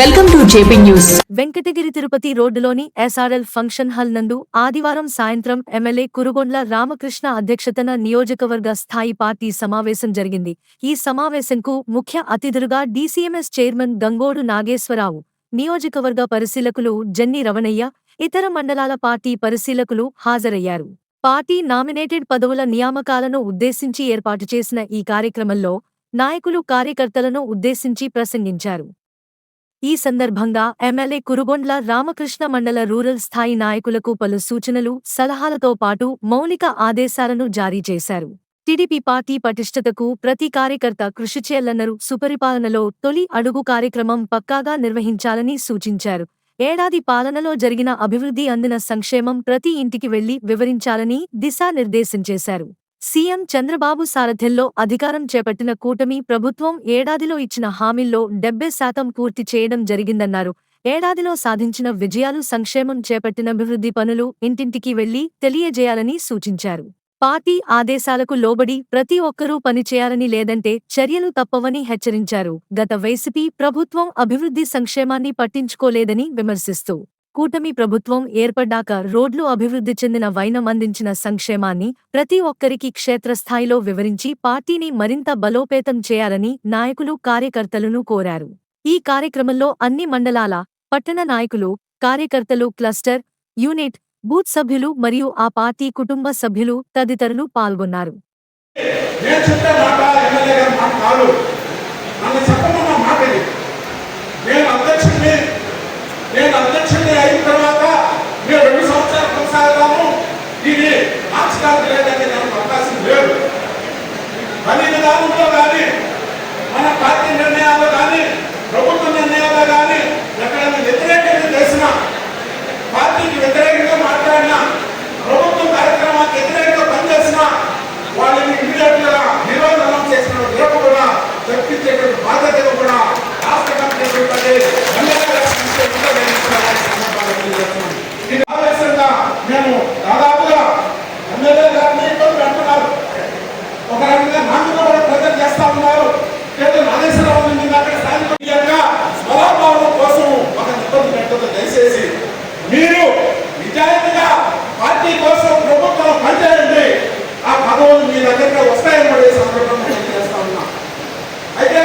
Welcome to JP news Venkatagiri Tirupati రోడ్డులోని SRL function hall నందు ఆదివారం సాయంత్రం ఎమ్మెల్యే కురుగొండ్ల రామకృష్ణ అధ్యక్షతన నియోజకవర్గ స్థాయి పార్టీ సమావేశం జరిగింది. ఈ సమావేశంకు ముఖ్య అతిథులుగా డీసీఎంఎస్ చైర్మన్ గంగోడు నాగేశ్వరరావు నియోజకవర్గ పరిశీలకులు జన్ని రవణయ్య ఇతర మండలాల పార్టీ పరిశీలకులు హాజరయ్యారు. పార్టీ నామినేటెడ్ పదవుల నియామకాలను ఉద్దేశించి ఏర్పాటు చేసిన ఈ కార్యక్రమంలో నాయకులు కార్యకర్తలను ఉద్దేశించి ప్రసంగించారు. ఈ సందర్భంగా ఎమ్మెల్యే కురుగొండ్ల రామకృష్ణ మండల రూరల్ స్థాయి నాయకులకు పలు సూచనలు సలహాలతో పాటు మౌలిక ఆదేశాలను జారీ చేశారు. టీడీపీ పార్టీ పటిష్టతకు ప్రతి కార్యకర్త కృషి చేయాలన్నారు. సుపరిపాలనలో తొలి అడుగు కార్యక్రమం పక్కాగా నిర్వహించాలని సూచించారు. ఏడాది పాలనలో జరిగిన అభివృద్ధి అందిన సంక్షేమం ప్రతి ఇంటికి వెళ్ళి వివరించాలని దిశానిర్దేశం చేశారు. సీఎం చంద్రబాబు సారథ్యంలో అధికారం చేపట్టిన కూటమి ప్రభుత్వం ఏడాదిలో ఇచ్చిన హామీల్లో డెబ్బై శాతం పూర్తి చేయడం జరిగిందన్నారు. ఏడాదిలో సాధించిన విజయాలు సంక్షేమం చేపట్టిన అభివృద్ధి పనులు ఇంటింటికి వెళ్ళి తెలియజేయాలని సూచించారు. పార్టీ ఆదేశాలకు లోబడి ప్రతి ఒక్కరూ పనిచేయాలని లేదంటే చర్యలు తప్పవని హెచ్చరించారు. గత వైసీపీ ప్రభుత్వం అభివృద్ధి సంక్షేమాన్ని పట్టించుకోలేదని విమర్శిస్తూ కూటమి ప్రభుత్వం ఏర్పడ్డాక రోడ్లు అభివృద్ధి చెందిన వైనం అందించిన సంక్షేమాన్ని ప్రతి ఒక్కరికి క్షేత్రస్థాయిలో వివరించి పార్టీని మరింత బలోపేతం చేయాలని నాయకులు కార్యకర్తలను కోరారు. ఈ కార్యక్రమంలో అన్ని మండలాల పట్టణ నాయకులు కార్యకర్తలు క్లస్టర్ యూనిట్ బూత్ సభ్యులు మరియు ఆ పార్టీ కుటుంబ సభ్యులు తదితరులు పాల్గొన్నారు. నేను చెప్పే అయిన తర్వాత మేము రెండు సంవత్సరాలు కొనసాగుతాము. దీన్ని మార్చడానికి లేదంటే నాకు అవకాశం లేదు. పని విధానంలో కానీ మన పార్టీ నిర్ణయాలు కానీ ప్రభుత్వ నిర్ణయాలు కానీ ఎక్కడైనా వ్యతిరేకంగా చేసిన పార్టీకి వ్యతిరేకంగా మాట్లాడినా ప్రభుత్వ కార్యక్రమానికి వ్యతిరేకంగా పనిచేసినా వాళ్ళని ఇమీడియట్ నిరోధనం చేసిన రేపు కూడా తప్పించేటువంటి బాధ్యతలు కూడా రాష్ట్ర కమిటీ ఉంటుంది. ఎమ్మెల్యే గారి సమస్య ఉందో లేదో కూడా వారి సందర్భంగా తెలియజేస్తున్నాను. ఇది ఆవేశంగా నేను దాదాపుగా ఎమ్మెల్యే గారిని ఇబ్బంది పెడుతున్నారు ఒక రకంగా నన్ను కూడా ప్రజలు చేస్తా ఉన్నారు లేదు నాగేశ్వరరావు ఉంది అక్కడ స్థానికంగా స్వలాభావం కోసం ఒక ఇబ్బంది పెట్టదు దయచేసి మీరు నిజాయితీగా పార్టీ కోసం ప్రభుత్వం పనిచేయండి ఆ పదవులు మీ దగ్గర వస్తాయని కూడా ఈ సందర్భంగా నేను చేస్తా ఉన్నా. అయితే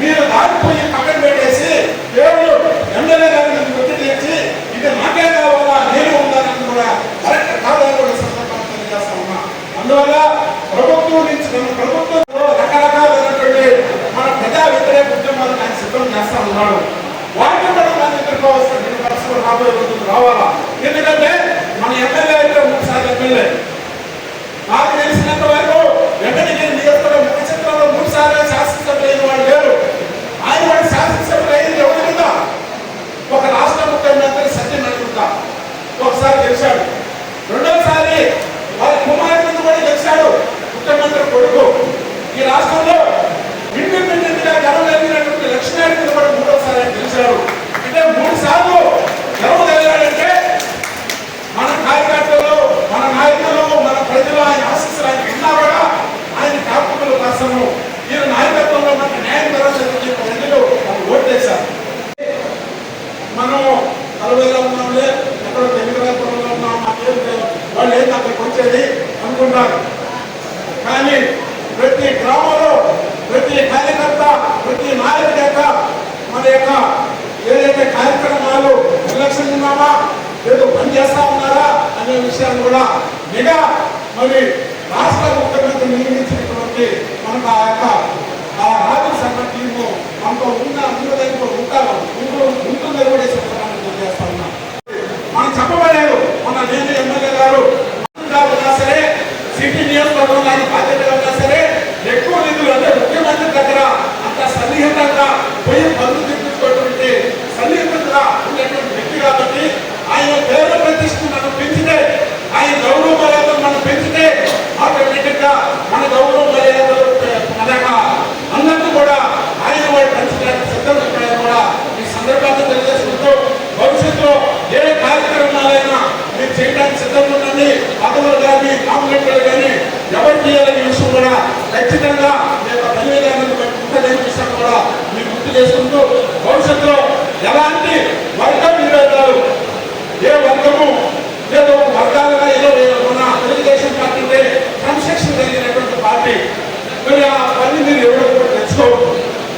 మీరు దాటిపోయి పక్కన పెట్టేసి దేవుడు ఎమ్మెల్యే గారిని ఒత్తిడి తెచ్చి ఇది నాకే కావాలా? నేను ఉండాలని కూడా కరెక్ట్ కాదని కూడా సందర్భంగా తెలియజేస్తా ఉన్నా. అందువల్ల ప్రభుత్వం నుంచి మన ప్రభుత్వంలో రకరకాలైనటువంటి మన ప్రజా వ్యతిరేక ఉద్యమాలను ఆయన సిద్ధం చేస్తా ఉన్నాడు. వాటిని కూడా మనం ఎదుర్కోవాల్సిన పరిస్థితులు రాబోయే రోజులు రావాలా? ఎందుకంటే మన ఎమ్మెల్యే అయితే మూడు సార్లు ఎమ్మెల్యే. నాకు తెలిసినంత వరకు వెంకటగిరి నియోజకవర్గం ముఖ్య చిత్రంలో మూడు సార్లు శాసనసభ్యులు అయిన వాళ్ళు లేరు ఆయన వాడు శాసనసభ్యులు అయింది ఎవరి మీద ఒక రాష్ట్ర ముఖ్యమంత్రి సత్యం అనుకుంటా ఒకసారి గెలిచాడు. రెండోసారి వారి కుమారుడు కూడా గెలిచాడు. ముఖ్యమంత్రి కొడుకు. ఈ రాష్ట్రంలో ఇండిపెండెంట్గా గెలవగలిగినటువంటి లక్ష్మీనారాయణ కూడా మూడోసారి గెలిచాడు అంటే మూడు సార్లు గెలవగలిగాడంటే మన కార్యకర్తలు మన నాయకులు మన ప్రజలు ఆయన ఆశిస్తులు ఆయన విన్నా కూడా ఆయన కాకుండా కోసము ఈయన నాయకత్వంలో మనకు న్యాయం జరగదని ప్రజలు మనకు ఓటేశారు మనం నలభైలో ఉన్నాంలే ఎక్కడో తెలుగురాపురంలో ఉన్నాం మాకేం లేదు. వాళ్ళు ఏంటి అక్కడికి వచ్చేది అనుకుంటారు కానీ ప్రతి గ్రామంలో ప్రతి కార్యకర్త ప్రతి నాయకుడి యొక్క మన యొక్క ఏదైతే కార్యక్రమాలు నిర్లక్ష్యం ఉన్నామా లేదు పని చేస్తా ఉన్నారా అనే విషయాన్ని కూడా నిఘా మరి రాష్ట్ర ముఖ్యమంత్రి నియమించినటువంటి మనకు ఆ యొక్క ఆ రాజ్య సభ టీము మనతో ఉన్న ఉన్నదైపు ఉంటారు. ఉంటూ ఉంటుందని కూడా ఈ తెలియజేస్తా ఉన్నా. మనం చెప్పబడలేదు. మన నేను ఎమ్మెల్యే గారు సరే సిటీ నియోజకవర్గంలో ఆయన బాధ్యత ఉన్నా సరే ఎక్కువ నిధులు అంటే ముఖ్యమంత్రి దగ్గర అంత సన్నిహితంగా పోయి పనులు తెప్పించుకోవటువంటి సన్నిహితంగా ఉండేటువంటి వ్యక్తి కాబట్టి ఆయన పేరు ప్రతిష్ఠ మనం పెంచితే ఆయన గౌరవ మర్యాదలు మనం పెంచితే ఆటోమేటిక్గా మన గౌరవ మర్యాదలు మన యొక్క అందరినీ కూడా ఆయన వాడు పెంచడానికి సిద్ధం చెప్పాలని కూడా ఈ సందర్భంగా తెలియజేసుకుంటూ భవిష్యత్తులో ఏ కార్యక్రమాలైనా మీరు చేయడానికి సిద్ధంగా ఉండండి పదవులు కానీ కాంప్లెంట్లు కానీ ఎవరు చేయాలనే విషయం కూడా ఖచ్చితంగా మీ యొక్క బలివేదాన్ని ఉంటుందనే విషయం కూడా మీకు చేసుకుంటూ భవిష్యత్తులో ఎలాంటి వర్గం విభేదాలు ఏ వర్గము? ఏదో వర్గాలుగా ఏదో మన తెలుగుదేశం పార్టీ ఉంటే క్రమశిక్షణ కలిగినటువంటి పార్టీ మరి ఆ పని మీరు ఎవరో కూడా తెచ్చుకోవద్దు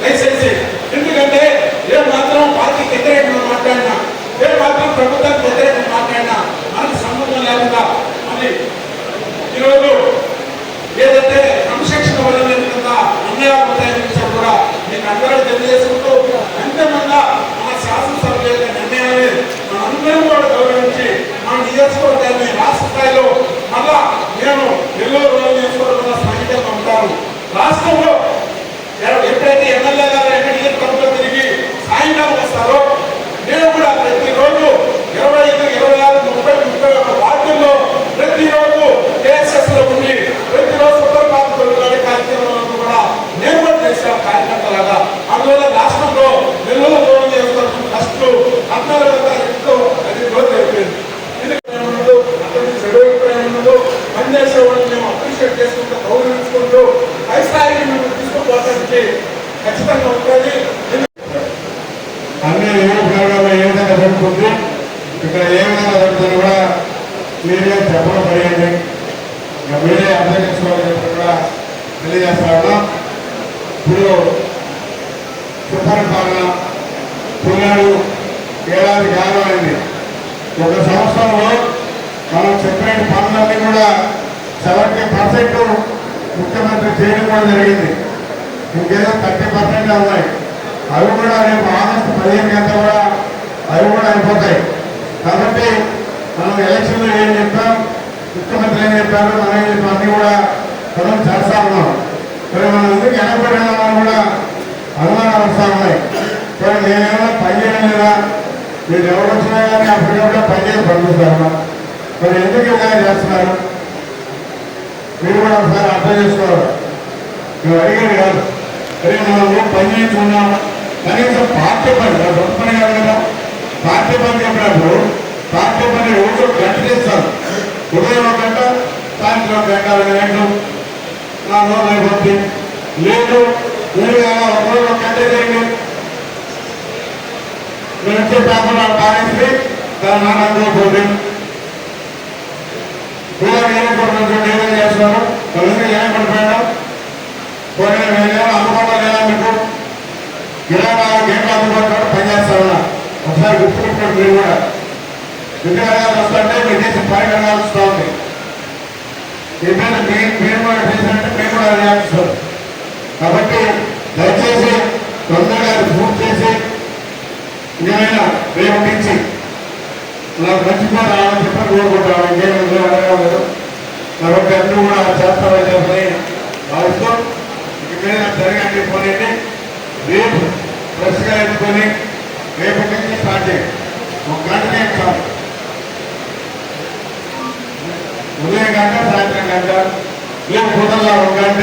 దయచేసి ఎందుకంటే ఏ మాత్రం పార్టీకి వ్యతిరేకంగా మాట్లాడినా ఏ మాత్రం ప్రభుత్వానికి వ్యతిరేకంగా మాట్లాడినా మనకు సంబంధం లేకుండా మరి ఈరోజు ఏదైతే క్రమశిక్షణ వల్ల కింద అన్యాయాలు ఉంటాయని విషయం కూడా మీకు అందరూ తెలియజేసుకుంటూ అంతిమంగా మన శాసనసభ యొక్క నిర్ణయాన్ని మనందరం కూడా గౌరవించి మన రాష్ట్ర స్థాయిలో మళ్ళా నేను నెల్లూరు రోజు నియోజకవర్గంలో స్థానికంగా ఉంటాను రాష్ట్రంలో ఎప్పుడైతే ఎమ్మెల్యేగా గారు ఎక్కడికి ప్రభుత్వం తిరిగి సాయంకాలం వస్తారో నేను కూడా ప్రతిరోజు ఇరవై ఐదు ఇరవై ఆరు ముప్పై ముప్పై ఒక వార్డుల్లో ప్రతిరోజు కేఎస్ఎస్లో ఉండి ప్రతిరోజు ఉత్తరపాత తొలిగాడి కార్యక్రమాలను కూడా నేను కూడా చేశాను కార్యకర్తలాగా అందువల్ల రాష్ట్రంలో నెల్లూరు దూరం చేసుకున్న కష్టలు అందరూ ఎంతో అది గ్రోత్ అయిపోయింది ఎందుకంటే ఉండదు, అతని చెడు అభిప్రాయం ఉండదు, పనిచేసే వాళ్ళని మేము అప్రిషియేట్ చేసుకుంటూ గౌరవించుకుంటూ పై స్థాయికి మేము తీసుకుపోవడానికి ఖచ్చితంగా ఉంటుంది అన్ని ఏ విధంగా జరుగుతుంది? ఇక్కడ ఏ విధంగా జరుగుతుంది కూడా మీరే చెప్పడం జరిగింది. మీరే అర్థం చేసుకోవాలని కూడా తెలియజేస్తా ఉన్నాం. ఇప్పుడు సుపరిపాలన పిల్లలు ఏడాది కాలం అయింది ఒక సంవత్సరంలో మనం చెప్పిన పనులన్నీ కూడా సెవెంటీ పర్సెంట్ ముఖ్యమంత్రి చేయడం కూడా జరిగింది. ఇంకేదో థర్టీ పర్సెంట్ ఉన్నాయి అవి కూడా రేపు ఆగస్టు పదిహేను గంట కూడా అవి కూడా అయిపోతాయి. కాబట్టి మనం ఎలక్షన్లో ఏం చెప్పాం? ముఖ్యమంత్రి ఏం చెప్పారు మనం ఏం చెప్పాం? అన్నీ కూడా మనం చేస్తా ఉన్నాం. మరి మనం ఎందుకు వెనకబడి వెనకబడినామని కూడా అనుమానాలు వస్తా ఉన్నాయి. మరి నేనేమో పనిచేయడం లేదా మీరు ఎవరు వచ్చినా కానీ అప్పటికప్పుడు పని చేసి పంపిస్తారు. మరి ఎందుకు ఇలా చేస్తున్నారు? మీరు కూడా ఒకసారి అర్థం చేసుకోవాలి. మేము అడిగారు కాదు. అరే మనం పని చేయించుకున్నాం కనీసం పార్టీ పని కాదు, సొంత పని కాదు కదా. పార్టీ పని చెప్పినప్పుడు పార్టీ పని రోజు గంట చేస్తారు. ఉదయం ఒక గంట సాయంత్రం ఒక గంట రెండు. గంటలు నా రోజు అయిపోతుంది లేదు మీరు కదా ఒక రోజు ఒక గంట చేయండి. మీరు వచ్చే పేపర్ పారేసి దాని నాన్న పోతుంది. పిల్లలు ఏం పడుతుంది ఏమేం చేస్తున్నారు వాళ్ళందరూ ఏం పడిపోయాడు పోయిన వేరే అందుబాటులో లేదా మీకు ఇరవై నాలుగు గంటలు అందుబాటులో పనిచేస్తా ఉన్నా ఒకసారి మీరు కూడా విగ్రహాలు వస్తుంటే మీరు చేసిన పని కలగాల్సి ఉంది. ఏదైనా కూడా చేసినట్టే కూడా కాబట్టి దయచేసి తొందరగా పూర్తి చేసి ఏమైనా రేపు నాకు మంచిగా రావాలని చెప్పి కోరుకుంటాను ఇంకేమి అడగలేదు కాబట్టి అందరూ కూడా చేస్తామని చెప్పని భావిస్తూ ఇక మీద జరగండి పోనీ రేపు ఫ్రెష్గా ఎత్తుకొని రేపు నుంచి స్టార్ట్ చేయండి ఒక గంటనే ఎగ్జామ్ ఉదయం గంట సాయంత్రం గంట రేపు కుదరలా ఒక గంట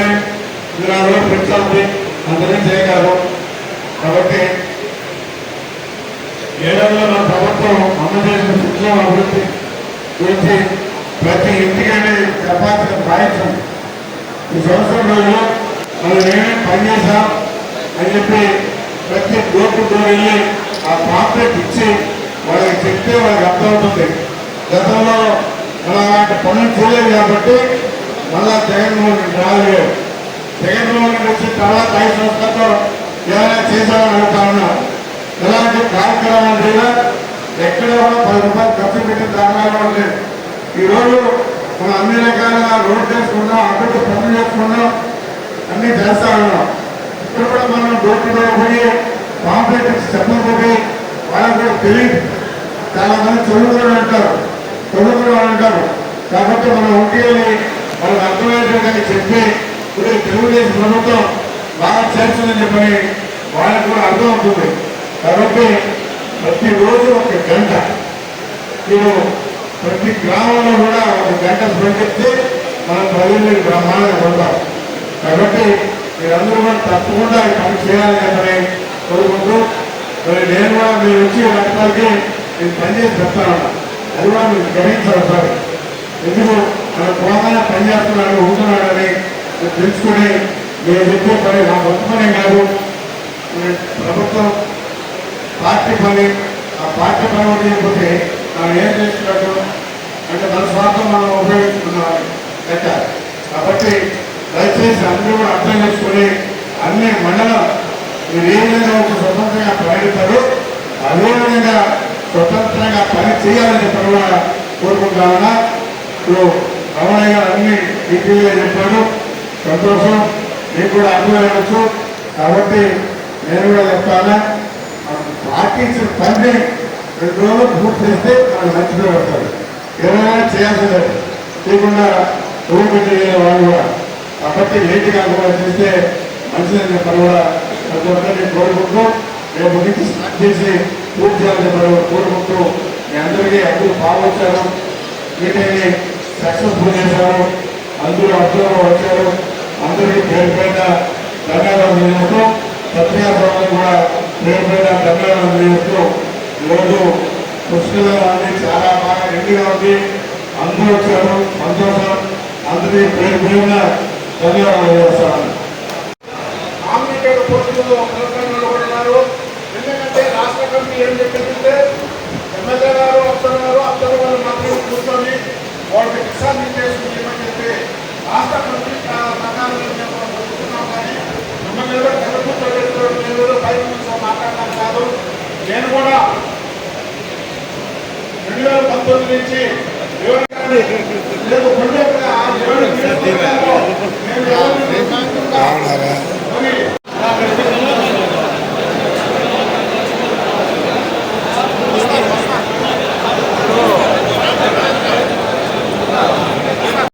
మీరు ఆ రోజు పెంచాలి అందరూ చేయగలరు. కాబట్టి ఏడాదిలో మన ప్రభుత్వం అందజేసిన చేసిన శిక్షణ అభివృద్ధి గురించి ప్రతి ఇంటికంటే చెప్పాల్సిన ప్రయత్నం. ఈ సంవత్సరం రోజులు మనం ఏమేమి పనిచేసాం అని చెప్పి ప్రతి గోపుతో వెళ్ళి ఆ పాంప్లెట్ ఇచ్చి వాళ్ళకి చెప్తే వాళ్ళకి అర్థమవుతుంది. గతంలో మనం అలాంటి పనులు చేయలేదు కాబట్టి మళ్ళా జగన్మోహన్ రాలేదు. జగన్మోహన్ వచ్చి తర్వాత ఐదు సంవత్సరాలతో ఏమైనా చేశామని అడుగుతా ఉన్నా. ఇలాంటి కార్యక్రమాలు లేదా ఎక్కడ కూడా పది రూపాయలు ఖర్చు పెట్టిన దాఖలాలు లేదు ఈరోజు మనం అన్ని రకాలుగా రోడ్ చేసుకున్నాం అభివృద్ధి పనులు చేసుకున్నాం అన్ని చేస్తా ఉన్నాం. ఇక్కడ కూడా మనం డోర్ పోయి కాంప్లెక్స్ ఇచ్చి చెప్పకపోతే వాళ్ళకి కూడా తెలియదు. చాలా మంది చదువుకుని అంటారు చదువుకుని అంటారు. కాబట్టి మనం ఉంటే వాళ్ళకి అర్థమయ్యేటువంటి చెప్పి ఇప్పుడు తెలుగుదేశం ప్రభుత్వం బాగా చేస్తుందని చెప్పని వాళ్ళకి కూడా అర్థం అవుతుంది. కాబట్టి ప్రతిరోజు ఒక గంట. మీరు ప్రతి గ్రామంలో కూడా ఒక గంట స్పందిస్తే మనం ప్రజల్ని బ్రహ్మాండంగా పొందాం కాబట్టి మీరందరూ కూడా తప్పకుండా పని చేయాలి చెప్పని కోరుకుంటూ మరి నేను కూడా మీరు వచ్చి రకాలకి నేను పనిచేసి చెప్తాను. అది కూడా మీరు గ్రహించాలి సార్ ఎందుకు? మన పోగానే పని చేస్తున్నాడు ఉంటున్నాడని తెలుసుకుని నేను చెప్పే పని నా గొప్ప పనే కాదు. ప్రభుత్వం పార్టీ పని ఆ పార్టీ పని కూడా చేయకపోతే మనం ఏం చేస్తున్నట్టు? అంటే మన స్వార్థం మనం ఉపయోగించుకున్నాం లెక్క కాబట్టి దయచేసి అందరూ కూడా అర్థం చేసుకుని అన్ని మండలం మీరు ఏ విధంగా ఒక స్వతంత్రంగా ప్రయాణిస్తారు అదే విధంగా స్వతంత్రంగా పని చేయాలని చెప్పడం కూడా కోరుకుంటా ఉన్నా ఇప్పుడు గారు అన్ని డీటెయిల్గా చెప్పాడు. సంతోషం. మీకు కూడా అర్థమయ్యవచ్చు కాబట్టి నేను కూడా చెప్తాను. పార్టీ ఇచ్చిన పని రెండు రోజులు పూర్తి చేస్తే మనకు మంచిగా పడతారు వస్తారు ఏమైనా చేయాల్సిందే. చేయకుండా ఊపిరి పెట్టి వాళ్ళు కూడా. కాబట్టి లేట్గా కూడా చేస్తే మంచిదని చెప్పారు కూడా ప్రతి ఒక్కరిని కోరుకుంటూ రేపు నుంచి స్టార్ట్ చేసి పూర్తి చేయాలని చెప్పారు కూడా కోరుకుంటూ మీ అందరికీ అందరూ బాగొచ్చారు వీటిని సక్సెస్ఫుల్ చేశారు. అందరూ అర్థంలో వచ్చారు అందరికీ పేరు పైన ధన్యవాదాలు తెలియజేస్తూ పత్రికా కూడా పేరు పైన ధన్యవాదాలు తెలియజేస్తూ ఈరోజు పుష్కలంగా చాలా బాగా నిండుగా ఉంది. అందరూ వచ్చారు. సంతోషం. అందరికీ పేరు పైన ధన్యవాదాలు తెలియజేస్తాను సంబంధించి దేవుడి